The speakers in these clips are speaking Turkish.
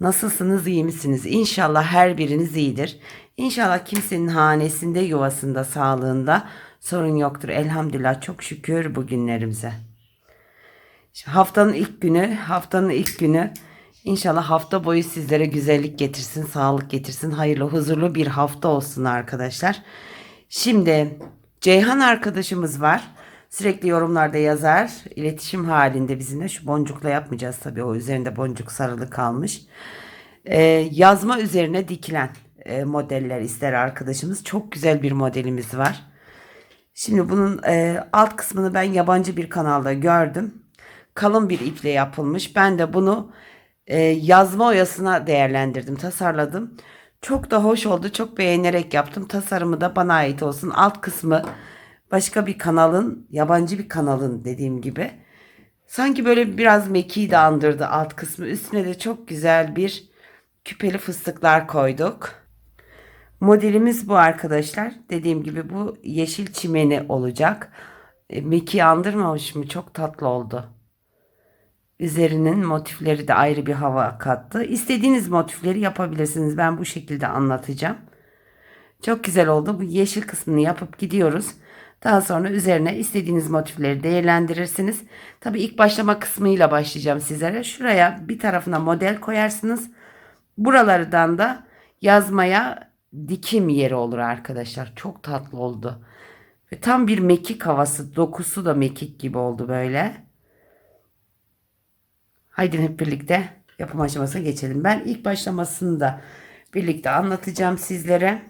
Nasılsınız, iyi misiniz? İnşallah her biriniz iyidir. İnşallah kimsenin hanesinde, yuvasında, sağlığında sorun yoktur. Elhamdülillah çok şükür bugünlerimize. Haftanın ilk günü, haftanın ilk günü İnşallah hafta boyu sizlere güzellik getirsin, sağlık getirsin, hayırlı, huzurlu bir hafta olsun arkadaşlar. Şimdi Ceyhan arkadaşımız var. Sürekli yorumlarda yazar. iletişim halinde bizimle. Şu boncukla yapmayacağız tabii. O üzerinde boncuk sarılı kalmış. Ee, yazma üzerine dikilen e, modeller ister arkadaşımız. Çok güzel bir modelimiz var. Şimdi bunun e, alt kısmını ben yabancı bir kanalda gördüm. Kalın bir iple yapılmış. Ben de bunu e, yazma oyasına değerlendirdim, tasarladım. Çok da hoş oldu. Çok beğenerek yaptım. Tasarımı da bana ait olsun. Alt kısmı başka bir kanalın, yabancı bir kanalın dediğim gibi. Sanki böyle biraz mekiği de andırdı alt kısmı. Üstüne de çok güzel bir küpeli fıstıklar koyduk. Modelimiz bu arkadaşlar. Dediğim gibi bu yeşil çimeni olacak. E, mekiği andırmamış mı? Çok tatlı oldu. Üzerinin motifleri de ayrı bir hava kattı. İstediğiniz motifleri yapabilirsiniz. Ben bu şekilde anlatacağım. Çok güzel oldu. Bu yeşil kısmını yapıp gidiyoruz. Daha sonra üzerine istediğiniz motifleri değerlendirirsiniz. Tabii ilk başlama kısmıyla başlayacağım sizlere. Şuraya bir tarafına model koyarsınız. Buralardan da yazmaya dikim yeri olur arkadaşlar. Çok tatlı oldu. Ve tam bir mekik havası. Dokusu da mekik gibi oldu böyle. Haydi hep birlikte yapım aşamasına geçelim. Ben ilk başlamasını da birlikte anlatacağım sizlere.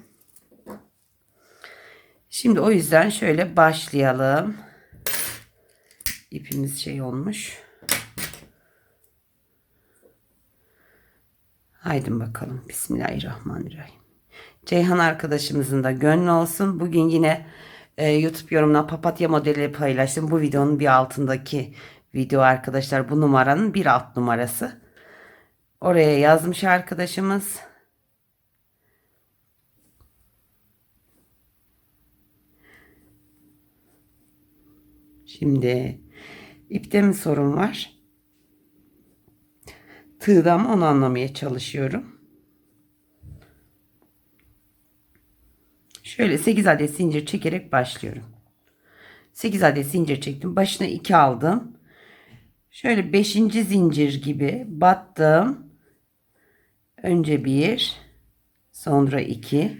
Şimdi o yüzden şöyle başlayalım. İpimiz şey olmuş. Haydi bakalım. Bismillahirrahmanirrahim. Ceyhan arkadaşımızın da gönlü olsun. Bugün yine e, YouTube yorumuna papatya modeli paylaştım. Bu videonun bir altındaki video arkadaşlar. Bu numaranın bir alt numarası. Oraya yazmış arkadaşımız. Şimdi ipte mi sorun var? Tığda mı onu anlamaya çalışıyorum. Şöyle 8 adet zincir çekerek başlıyorum. 8 adet zincir çektim. Başına 2 aldım. Şöyle 5. zincir gibi battım. Önce 1, sonra 2,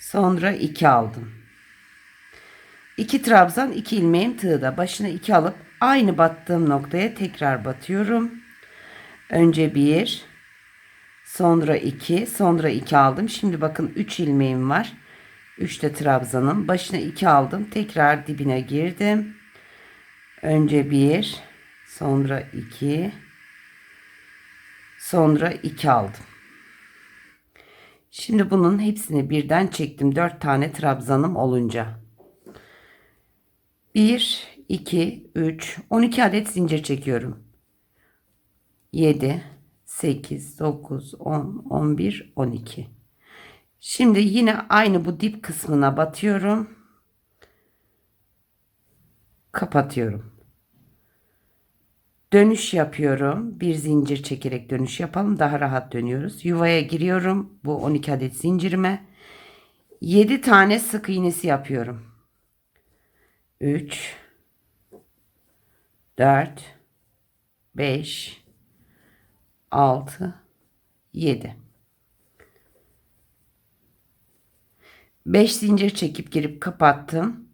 sonra 2 aldım. 2 trabzan 2 ilmeğim tığda. Başına 2 alıp aynı battığım noktaya tekrar batıyorum. Önce 1, sonra 2, sonra 2 aldım. Şimdi bakın 3 ilmeğim var. 3 de trabzanım. Başına 2 aldım. Tekrar dibine girdim. Önce 1, sonra 2, sonra 2 aldım. Şimdi bunun hepsini birden çektim. 4 tane trabzanım olunca. 1, 2, 3, 12 adet zincir çekiyorum. 7, 8, 9, 10, 11, 12. Şimdi yine aynı bu dip kısmına batıyorum. Kapatıyorum. Dönüş yapıyorum. Bir zincir çekerek dönüş yapalım. Daha rahat dönüyoruz. Yuvaya giriyorum. Bu 12 adet zincirime. 7 tane sık iğnesi yapıyorum. 3 4 5 6 7 5 zincir çekip girip kapattım.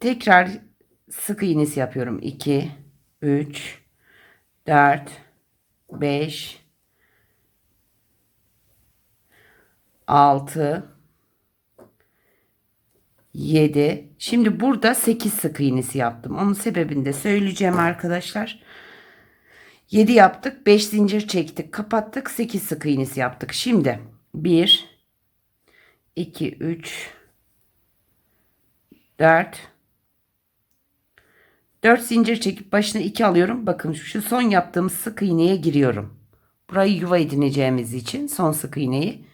Tekrar sık iğnesi yapıyorum. 2 3 4 5 6 7 Şimdi burada 8 sık iğnesi yaptım. Onun sebebini de söyleyeceğim arkadaşlar. 7 yaptık. 5 zincir çektik. Kapattık. 8 sık iğnesi yaptık. Şimdi 1 2 3 4 4 zincir çekip başına 2 alıyorum. Bakın şu son yaptığım sık iğneye giriyorum. Burayı yuva edineceğimiz için son sık iğneyi.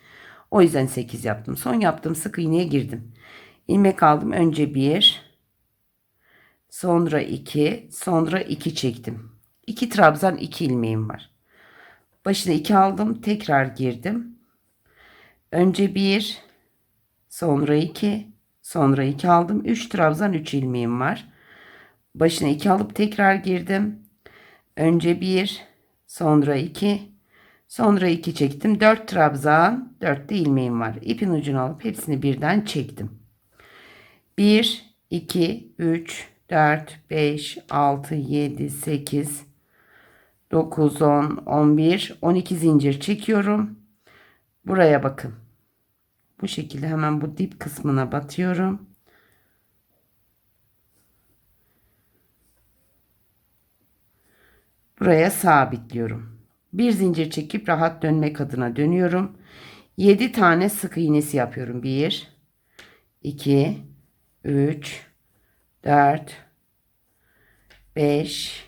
O yüzden 8 yaptım. Son yaptığım sık iğneye girdim. İlmek aldım. Önce 1 sonra 2 sonra 2 çektim. 2 trabzan 2 ilmeğim var. Başına 2 aldım. Tekrar girdim. Önce 1 sonra 2 sonra 2 aldım. 3 trabzan 3 ilmeğim var. Başına 2 alıp tekrar girdim. Önce 1 sonra 2 sonra 2 çektim. 4 trabzan 4 de ilmeğim var. İpin ucunu alıp hepsini birden çektim. 1 2 3 4 5 6 7 8 9 10 11 12 zincir çekiyorum. Buraya bakın. Bu şekilde hemen bu dip kısmına batıyorum. Buraya sabitliyorum. Bir zincir çekip rahat dönmek adına dönüyorum. 7 tane sık iğnesi yapıyorum. 1 2 3 4 5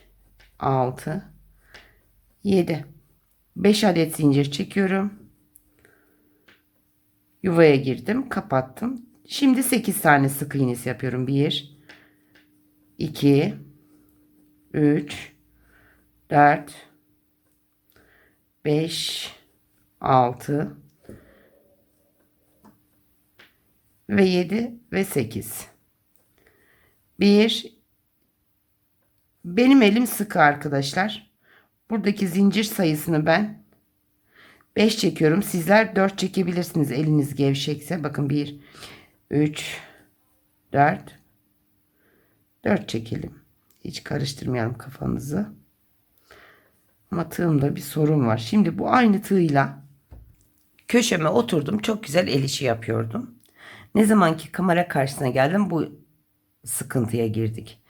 6 7 5 adet zincir çekiyorum. Yuvaya girdim, kapattım. Şimdi 8 tane sık iğnesi yapıyorum. 1 2 3 4 5 6 ve 7 ve 8 1 benim elim sıkı arkadaşlar. Buradaki zincir sayısını ben 5 çekiyorum. Sizler 4 çekebilirsiniz eliniz gevşekse. Bakın 1 3 4 4 çekelim. Hiç karıştırmayalım kafanızı ama tığımda bir sorun var. Şimdi bu aynı tığla köşeme oturdum. Çok güzel el işi yapıyordum. Ne zaman ki kamera karşısına geldim bu sıkıntıya girdik.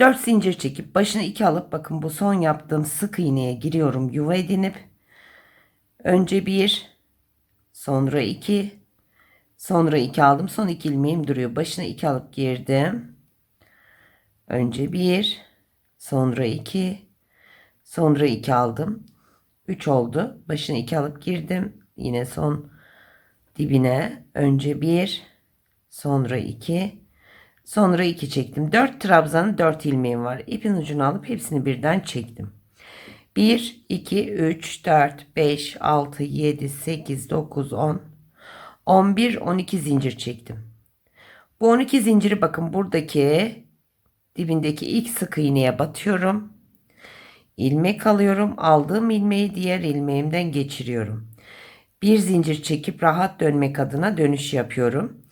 4 zincir çekip başına 2 alıp bakın bu son yaptığım sık iğneye giriyorum. Yuva edinip önce 1 sonra 2 sonra 2 aldım. Son 2 ilmeğim duruyor. Başına 2 alıp girdim. Önce 1 sonra 2 Sonra 2 aldım. 3 oldu. Başına 2 alıp girdim. Yine son dibine önce 1 sonra 2 sonra 2 çektim. 4 trabzanı 4 ilmeğim var. İpin ucunu alıp hepsini birden çektim. 1 2 3 4 5 6 7 8 9 10 11 12 zincir çektim. Bu 12 zinciri bakın buradaki dibindeki ilk sık iğneye batıyorum ilmek alıyorum. Aldığım ilmeği diğer ilmeğimden geçiriyorum. Bir zincir çekip rahat dönmek adına dönüş yapıyorum.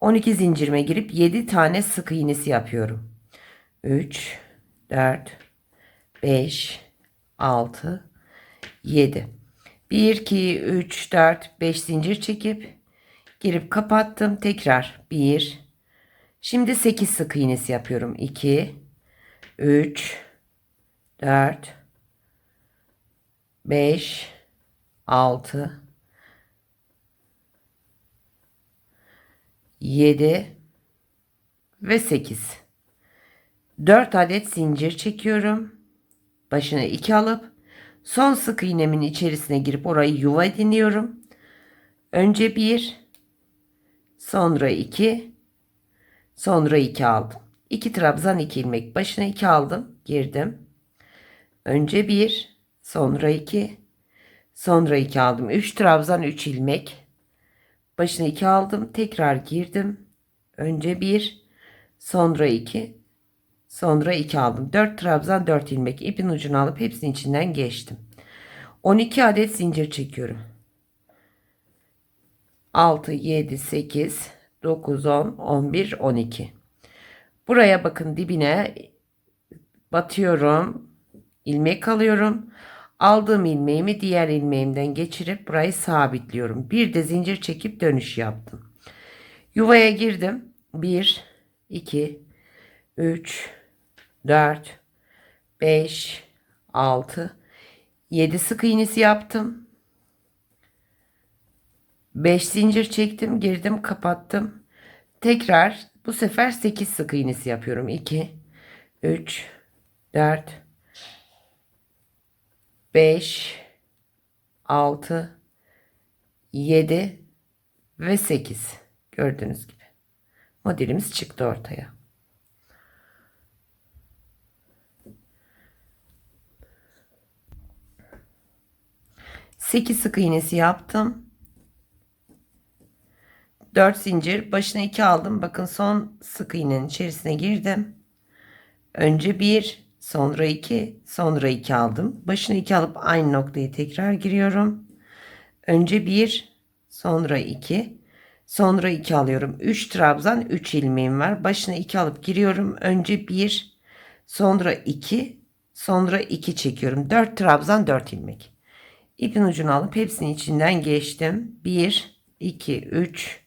12 zincirime girip 7 tane sık iğnesi yapıyorum. 3 4 5 6 7 1 2 3 4 5 zincir çekip girip kapattım. Tekrar 1 Şimdi 8 sık iğnesi yapıyorum. 2 3 4 5 6 7 ve 8 4 adet zincir çekiyorum. Başına 2 alıp son sık iğnemin içerisine girip orayı yuva ediniyorum. Önce 1 sonra 2 sonra 2 aldım. 2 trabzan 2 ilmek başına 2 aldım girdim. Önce bir, sonra iki, sonra iki aldım. Üç trabzan, üç ilmek. Başına iki aldım. Tekrar girdim. Önce bir, sonra iki, sonra iki aldım. Dört trabzan, dört ilmek. İpin ucunu alıp hepsinin içinden geçtim. 12 adet zincir çekiyorum. 6, 7, 8, 9, 10, 11, 12. Buraya bakın dibine batıyorum ilmek alıyorum. Aldığım ilmeğimi diğer ilmeğimden geçirip burayı sabitliyorum. Bir de zincir çekip dönüş yaptım. Yuvaya girdim. 1 2 3 4 5 6 7 sık iğnesi yaptım. 5 zincir çektim, girdim, kapattım. Tekrar Bu sefer 8 sık iğnesi yapıyorum. 2 3 4 5 6 7 ve 8 gördüğünüz gibi modelimiz çıktı ortaya. Sekiz sık iğnesi yaptım. 4 zincir başına 2 aldım. Bakın son sık iğnenin içerisine girdim. Önce 1 sonra 2 sonra 2 aldım. Başına 2 alıp aynı noktayı tekrar giriyorum. Önce 1 sonra 2 sonra 2 alıyorum. 3 trabzan 3 ilmeğim var. Başına 2 alıp giriyorum. Önce 1 sonra 2 sonra 2 çekiyorum. 4 trabzan 4 ilmek. İpin ucunu alıp hepsinin içinden geçtim. 1 2 3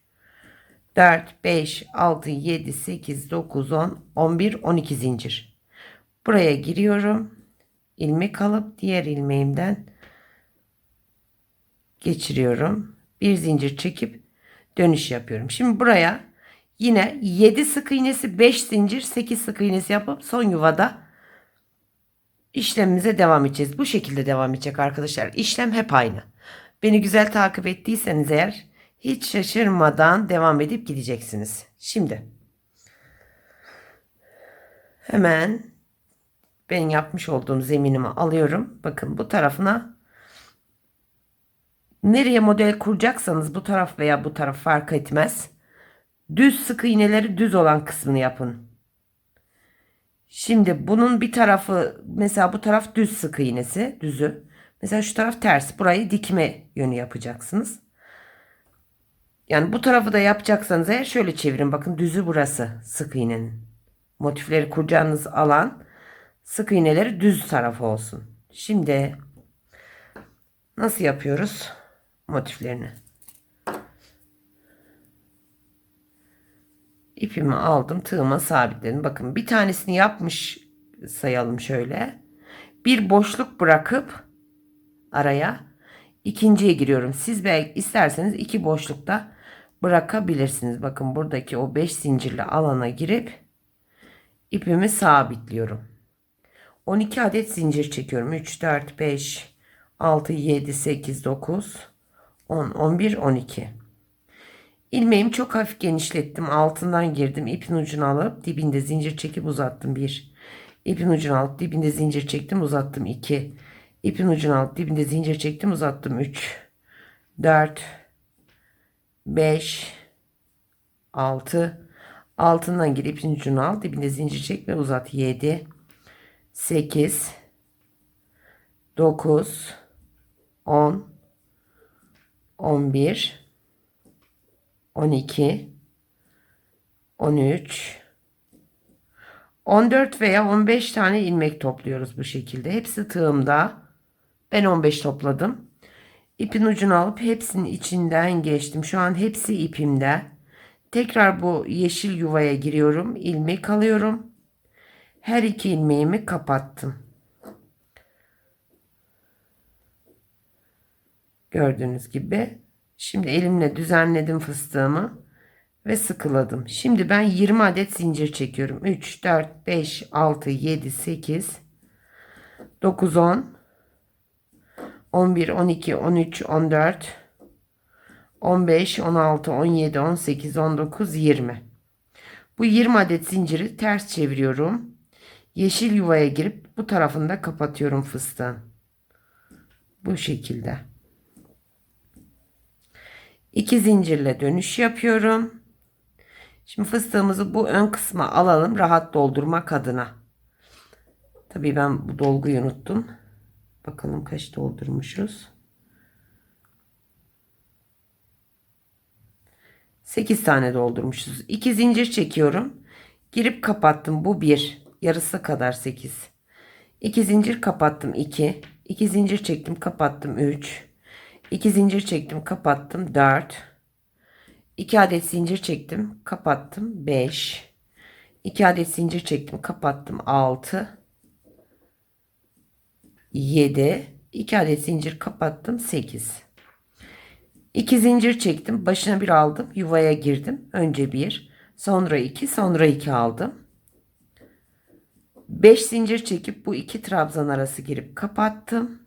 4, 5, 6, 7, 8, 9, 10, 11, 12 zincir. Buraya giriyorum. ilmek alıp diğer ilmeğimden geçiriyorum. Bir zincir çekip dönüş yapıyorum. Şimdi buraya yine 7 sık iğnesi, 5 zincir, 8 sık iğnesi yapıp son yuvada işlemimize devam edeceğiz. Bu şekilde devam edecek arkadaşlar. İşlem hep aynı. Beni güzel takip ettiyseniz eğer hiç şaşırmadan devam edip gideceksiniz. Şimdi hemen ben yapmış olduğum zeminimi alıyorum. Bakın bu tarafına nereye model kuracaksanız bu taraf veya bu taraf fark etmez. Düz sık iğneleri düz olan kısmını yapın. Şimdi bunun bir tarafı mesela bu taraf düz sık iğnesi düzü. Mesela şu taraf ters. Burayı dikme yönü yapacaksınız. Yani bu tarafı da yapacaksanız eğer şöyle çevirin. Bakın düzü burası sık iğnenin. Motifleri kuracağınız alan sık iğneleri düz tarafı olsun. Şimdi nasıl yapıyoruz motiflerini? İpimi aldım tığıma sabitledim. Bakın bir tanesini yapmış sayalım şöyle. Bir boşluk bırakıp araya ikinciye giriyorum. Siz belki isterseniz iki boşlukta bırakabilirsiniz. Bakın buradaki o 5 zincirli alana girip ipimi sabitliyorum. 12 adet zincir çekiyorum. 3, 4, 5, 6, 7, 8, 9, 10, 11, 12. İlmeğimi çok hafif genişlettim. Altından girdim. İpin ucunu alıp dibinde zincir çekip uzattım. 1. İpin ucunu alıp dibinde zincir çektim uzattım. 2. İpin ucunu alıp dibinde zincir çektim uzattım. 3. 4. 5 6 altından gir ipin ucunu al dibinde zincir çek ve uzat 7 8 9 10 11 12 13 14 veya 15 tane ilmek topluyoruz bu şekilde. Hepsi tığımda. Ben 15 topladım. İpin ucunu alıp hepsinin içinden geçtim. Şu an hepsi ipimde. Tekrar bu yeşil yuvaya giriyorum. ilmek alıyorum. Her iki ilmeğimi kapattım. Gördüğünüz gibi. Şimdi elimle düzenledim fıstığımı ve sıkıladım. Şimdi ben 20 adet zincir çekiyorum. 3, 4, 5, 6, 7, 8, 9, 10, 11, 12, 13, 14, 15, 16, 17, 18, 19, 20. Bu 20 adet zinciri ters çeviriyorum. Yeşil yuvaya girip bu tarafını da kapatıyorum fıstığın. Bu şekilde. İki zincirle dönüş yapıyorum. Şimdi fıstığımızı bu ön kısma alalım rahat doldurmak adına. Tabii ben bu dolguyu unuttum. Bakalım kaç doldurmuşuz. 8 tane doldurmuşuz. 2 zincir çekiyorum. Girip kapattım. Bu 1. Yarısı kadar 8. 2 zincir kapattım 2. 2 zincir çektim kapattım 3. 2 zincir çektim kapattım 4. 2 adet zincir çektim kapattım 5. 2 adet zincir çektim kapattım 6. 7 2 adet zincir kapattım 8 2 zincir çektim başına bir aldım yuvaya girdim önce bir Sonra 2, sonra 2 aldım. 5 zincir çekip bu iki trabzan arası girip kapattım.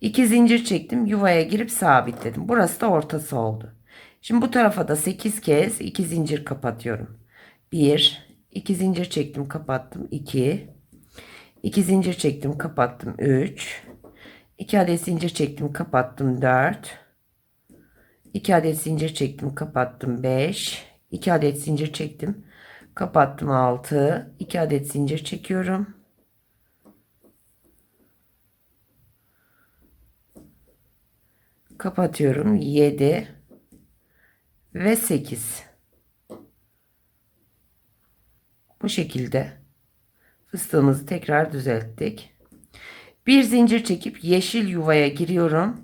2 zincir çektim. Yuvaya girip sabitledim. Burası da ortası oldu. Şimdi bu tarafa da 8 kez 2 zincir kapatıyorum. 1 2 zincir çektim, kapattım. 2 2 zincir çektim, kapattım. 3 2 adet zincir çektim, kapattım. 4 2 adet zincir çektim, kapattım. 5 2 adet zincir çektim, kapattım. 6 2 adet zincir çekiyorum. Kapatıyorum. 7 ve 8. Bu şekilde fıstığımızı tekrar düzelttik. Bir zincir çekip yeşil yuvaya giriyorum.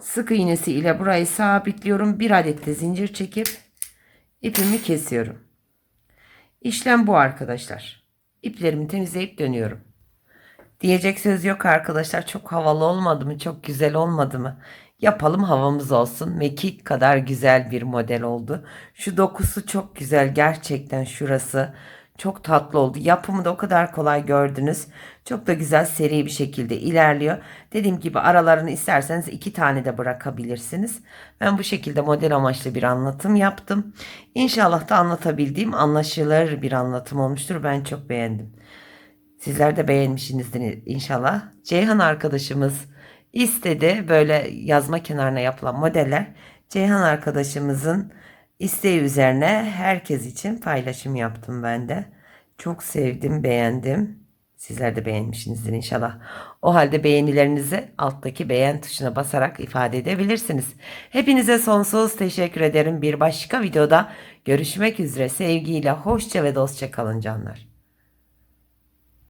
Sık iğnesi ile burayı sabitliyorum. Bir adet de zincir çekip ipimi kesiyorum. İşlem bu arkadaşlar. İplerimi temizleyip dönüyorum. Diyecek söz yok arkadaşlar. Çok havalı olmadı mı? Çok güzel olmadı mı? Yapalım havamız olsun. Mekik kadar güzel bir model oldu. Şu dokusu çok güzel. Gerçekten şurası çok tatlı oldu. Yapımı da o kadar kolay gördünüz. Çok da güzel seri bir şekilde ilerliyor. Dediğim gibi aralarını isterseniz iki tane de bırakabilirsiniz. Ben bu şekilde model amaçlı bir anlatım yaptım. İnşallah da anlatabildiğim anlaşılır bir anlatım olmuştur. Ben çok beğendim. Sizler de beğenmişsinizdir inşallah. Ceyhan arkadaşımız istedi böyle yazma kenarına yapılan modeller. Ceyhan arkadaşımızın isteği üzerine herkes için paylaşım yaptım ben de. Çok sevdim, beğendim. Sizler de beğenmişsinizdir inşallah. O halde beğenilerinizi alttaki beğen tuşuna basarak ifade edebilirsiniz. Hepinize sonsuz teşekkür ederim. Bir başka videoda görüşmek üzere. Sevgiyle, hoşça ve dostça kalın canlar.